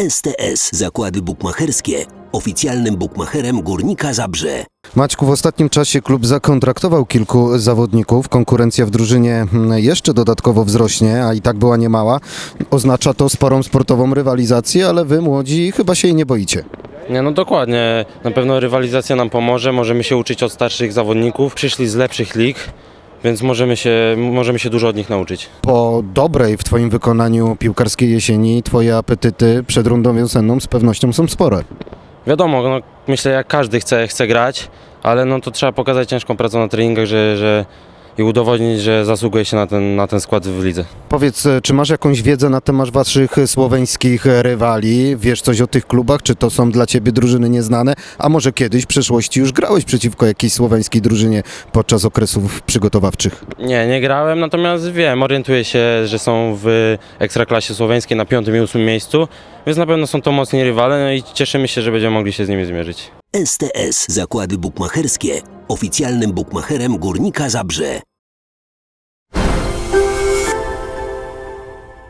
STS Zakłady Bukmacherskie, oficjalnym bukmacherem Górnika Zabrze. Maćku, w ostatnim czasie klub zakontraktował kilku zawodników. Konkurencja w drużynie mm, jeszcze dodatkowo wzrośnie, a i tak była niemała. Oznacza to sporą sportową rywalizację, ale wy młodzi chyba się jej nie boicie. Nie, no dokładnie. Na pewno rywalizacja nam pomoże. Możemy się uczyć od starszych zawodników. Przyszli z lepszych lig, więc możemy się, możemy się dużo od nich nauczyć. Po dobrej w twoim wykonaniu piłkarskiej jesieni, twoje apetyty przed rundą wiosenną z pewnością są spore. Wiadomo, no, myślę jak każdy chce, chce grać, ale no to trzeba pokazać ciężką pracą na treningach, że, że i udowodnić, że zasługuje się na ten, na ten skład w lidze. Powiedz, e, czy masz jakąś wiedzę na temat waszych e, słoweńskich e, rywali? Wiesz coś o tych klubach? Czy to są dla ciebie drużyny nieznane? A może kiedyś w przeszłości już grałeś przeciwko jakiejś słoweńskiej drużynie podczas okresów przygotowawczych? Nie, nie grałem, natomiast wiem, orientuję się, że są w ekstraklasie słoweńskiej na piątym i ósmym miejscu, więc na pewno są to mocni rywale no i cieszymy się, że będziemy mogli się z nimi zmierzyć. STS Zakłady Bukmacherskie, oficjalnym bukmacherem Górnika Zabrze.